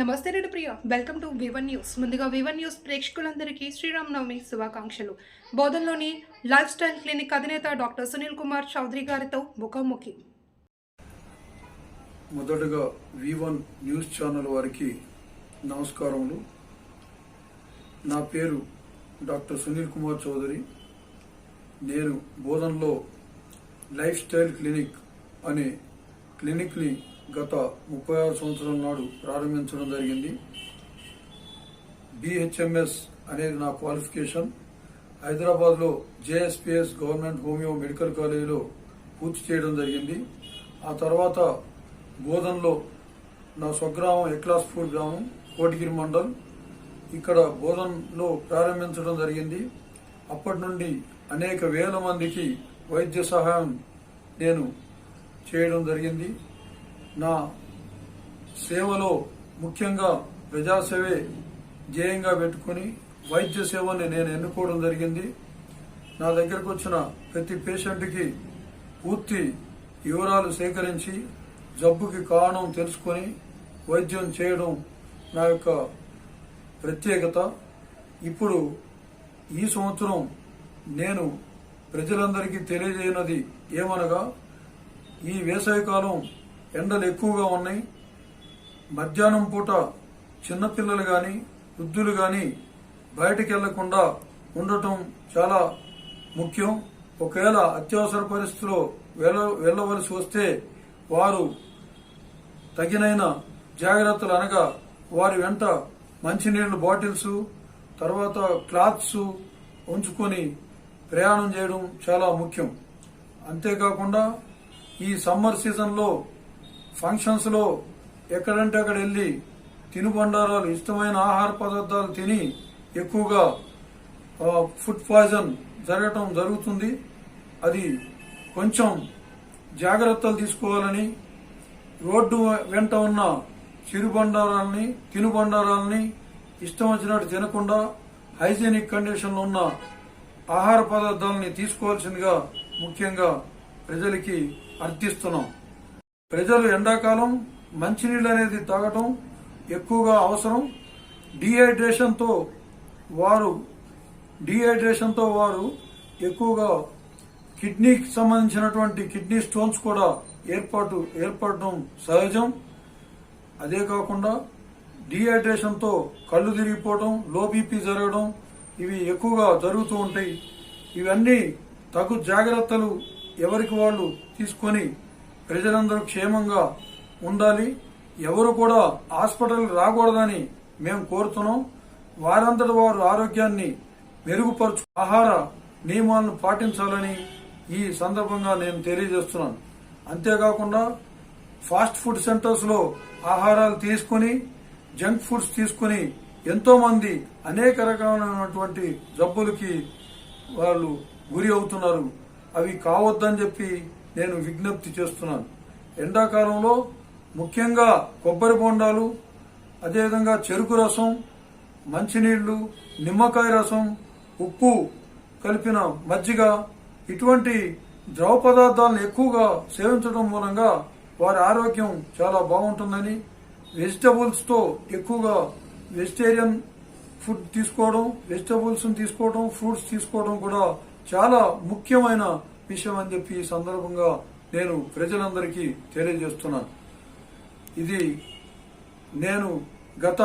నమస్తే Reddy Priya. Welcome to Vivan news ముందుగా Vivan news ప్రేక్షకులందరికీ శ్రీరామనవమి శుభాకాంక్షలు. బోధనలోని లైఫ్ స్టైల్ క్లినిక్ అధినేత డాక్టర్ సునీల్ కుమార్ చౌదరి గారితో ముఖాముఖి. మొదటగా వి వన్ న్యూస్ ఛానల్ వారికి నమస్కారములు. నా పేరు డాక్టర్ సునీల్ కుమార్ చౌదరి. నేను బోధన్లో లైఫ్ స్టైల్ క్లినిక్ అనే క్లినిక్ని గత ముప్పై ఆరు సంవత్సరం నాడు ప్రారంభించడం జరిగింది. బిహెచ్ఎంఎస్ అనేది నా క్వాలిఫికేషన్. హైదరాబాద్లో జేఎస్పిఎస్ గవర్నమెంట్ హోమియో మెడికల్ కాలేజీలో పూర్తి చేయడం జరిగింది. ఆ తర్వాత బోధన్లో నా స్వగ్రామం ఎక్లాస్పూర్ గ్రామం కోటిగిరి మండల్. ఇక్కడ బోధన్లో ప్రారంభించడం జరిగింది. అప్పటి నుండి అనేక వేల మందికి వైద్య సహాయం నేను చేయడం జరిగింది. నా సేవలో ముఖ్యంగా ప్రజాసేవే ధ్యేయంగా పెట్టుకుని వైద్య సేవని నేను ఎన్నుకోవడం జరిగింది. నా దగ్గరకు వచ్చిన ప్రతి పేషెంట్కి పూర్తి వివరాలు సేకరించి జబ్బుకి కారణం తెలుసుకొని వైద్యం చేయడం నా యొక్క ప్రత్యేకత. ఇప్పుడు ఈ సంవత్సరం నేను ప్రజలందరికీ తెలియజేయనది ఏమనగా ఈ వేసవికాలం ఎండలు ఎక్కువగా ఉన్నాయి. మధ్యాహ్నం పూట చిన్నపిల్లలు కానీ వృద్ధులు కానీ బయటికి వెళ్ళకుండా ఉండటం చాలా ముఖ్యం. ఒకవేళ అత్యవసర పరిస్థితిలో వెళ్ళ వెళ్ళవలసి వస్తే వారు తగినైన జాగ్రత్తలు అనగా వారి వెంట మంచినీళ్ళ బాటిల్స్ తర్వాత క్లాత్స్ ఉంచుకొని ప్రయాణం చేయడం చాలా ముఖ్యం. అంతేకాకుండా ఈ సమ్మర్ సీజన్లో ఫంక్షన్స్లో ఎక్కడంటే అక్కడ వెళ్ళి తినుబండారాలు ఇష్టమైన ఆహార పదార్థాలు తిని ఎక్కువగా ఫుడ్ పాయిజన్ జరగటం జరుగుతుంది. అది కొంచెం జాగ్రత్తలు తీసుకోవాలని రోడ్డు వెంట ఉన్న చిరుబండారాలని తినుబండారాలని ఇష్టం వచ్చినట్టు తినకుండా హైజీనిక్ కండిషన్లో ఉన్న ఆహార పదార్థాలని తీసుకోవాల్సిందిగా ముఖ్యంగా ప్రజలకి అర్థిస్తున్నాం. ప్రజలు ఎండాకాలం మంచినీళ్ళు అనేది తాగటం ఎక్కువగా అవసరం. డిహైడ్రేషన్తో వారు డిహైడ్రేషన్తో వారు ఎక్కువగా కిడ్నీకి సంబంధించినటువంటి కిడ్నీ స్టోన్స్ కూడా ఏర్పాటు ఏర్పడడం సహజం. అదే కాకుండా డిహైడ్రేషన్తో కళ్ళు తిరిగిపోవడం లో బీపీ జరగడం ఇవి ఎక్కువగా జరుగుతూ ఉంటాయి. ఇవన్నీ తగు జాగ్రత్తలు ఎవరికి వాళ్ళు తీసుకొని ప్రజలందరూ క్షేమంగా ఉండాలి. ఎవరు కూడా హాస్పిటల్ రాకూడదని మేము కోరుతున్నాం. వారంతటి వారు ఆరోగ్యాన్ని మెరుగుపరచు ఆహార నియమాలను పాటించాలని ఈ సందర్భంగా నేను తెలియజేస్తున్నాను. అంతేకాకుండా ఫాస్ట్ ఫుడ్ సెంటర్స్లో ఆహారాలు తీసుకుని జంక్ ఫుడ్స్ తీసుకుని ఎంతో మంది అనేక రకమైనటువంటి జబ్బులకి వాళ్ళు గురి అవుతున్నారు. అవి కావద్దని చెప్పి నేను విజ్ఞప్తి చేస్తున్నాను. ఎండాకాలంలో ముఖ్యంగా కొబ్బరి బొండాలు అదేవిధంగా చెరుకు రసం మంచినీళ్ళు నిమ్మకాయ రసం ఉప్పు కలిపిన మజ్జిగ ఇటువంటి ద్రవ పదార్థాలను ఎక్కువగా సేవించడం మూలంగా వారి ఆరోగ్యం చాలా బాగుంటుందని వెజిటబుల్స్తో ఎక్కువగా వెజిటేరియన్ ఫుడ్ తీసుకోవడం వెజిటబుల్స్ తీసుకోవడం ఫ్రూట్స్ తీసుకోవడం కూడా చాలా ముఖ్యమైన విషయం అని చెప్పి ఈ సందర్భంగా నేను ప్రజలందరికీ తెలియజేస్తున్నాను. ఇది నేను గత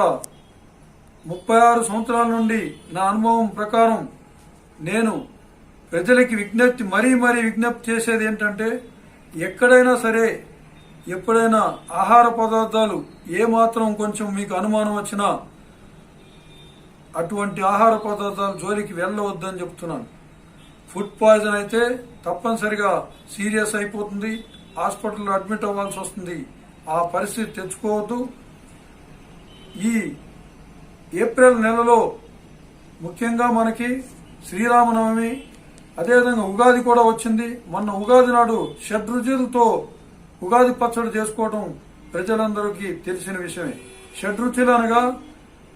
ముప్పై ఆరు సంవత్సరాల నుండి నా అనుభవం ప్రకారం నేను ప్రజలకి విజ్ఞప్తి మరీ మరీ విజ్ఞప్తి చేసేది ఏంటంటే ఎక్కడైనా సరే ఎప్పుడైనా ఆహార పదార్థాలు ఏమాత్రం కొంచెం మీకు అనుమానం వచ్చినా అటువంటి ఆహార పదార్థాలు జోలికి వెళ్ళవద్దని చెప్తున్నాను. ఫుడ్ పాయిజన్ అయితే తప్పనిసరిగా సీరియస్ అయిపోతుంది. హాస్పిటల్లో అడ్మిట్ అవ్వాల్సి వస్తుంది. ఆ పరిస్థితి తెచ్చుకోవద్దు. ఈ ఏప్రిల్ నెలలో ముఖ్యంగా మనకి శ్రీరామనవమి అదేవిధంగా ఉగాది కూడా వచ్చింది. మొన్న ఉగాది నాడు షడ్రుచులతో ఉగాది పచ్చడి చేసుకోవడం ప్రజలందరికీ తెలిసిన విషయమే. షడ్రుచులు అనగా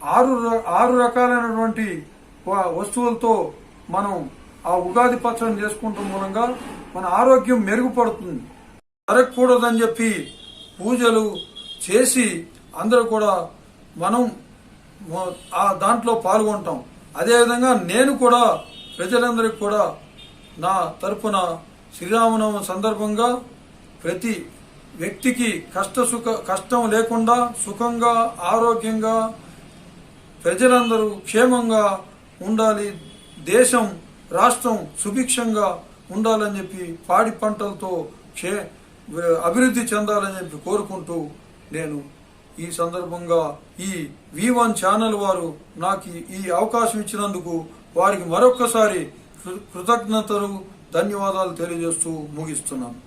ఆరు ర- ఆరు రకాలైనటువంటి వస్తువులతో మనం ఆ ఉగాది పచ్చడి చేసుకుంటాం మూలంగా మన ఆరోగ్యం మెరుగుపడుతుంది. జరగకూడదని చెప్పి పూజలు చేసి అందరూ కూడా మనం ఆ దాంట్లో పాల్గొంటాం. అదేవిధంగా నేను కూడా ప్రజలందరికీ కూడా నా తరపున శ్రీరామనవమి సందర్భంగా ప్రతి వ్యక్తికి కష్ట సుఖ కష్టం లేకుండా సుఖంగా ఆరోగ్యంగా ప్రజలందరూ క్షేమంగా ఉండాలి. దేశం రాష్ట్రం సుభిక్షంగా ఉండాలని చెప్పి పాడి పంటలతో క్షే అభివృద్ధి చెందాలని చెప్పి కోరుకుంటూ నేను ఈ సందర్భంగా ఈ వి వన్ ఛానల్ వారు నాకు ఈ అవకాశం ఇచ్చినందుకు వారికి మరొక్కసారి కృ- కృతజ్ఞతలు ధన్యవాదాలు తెలియజేస్తూ ముగిస్తున్నాను.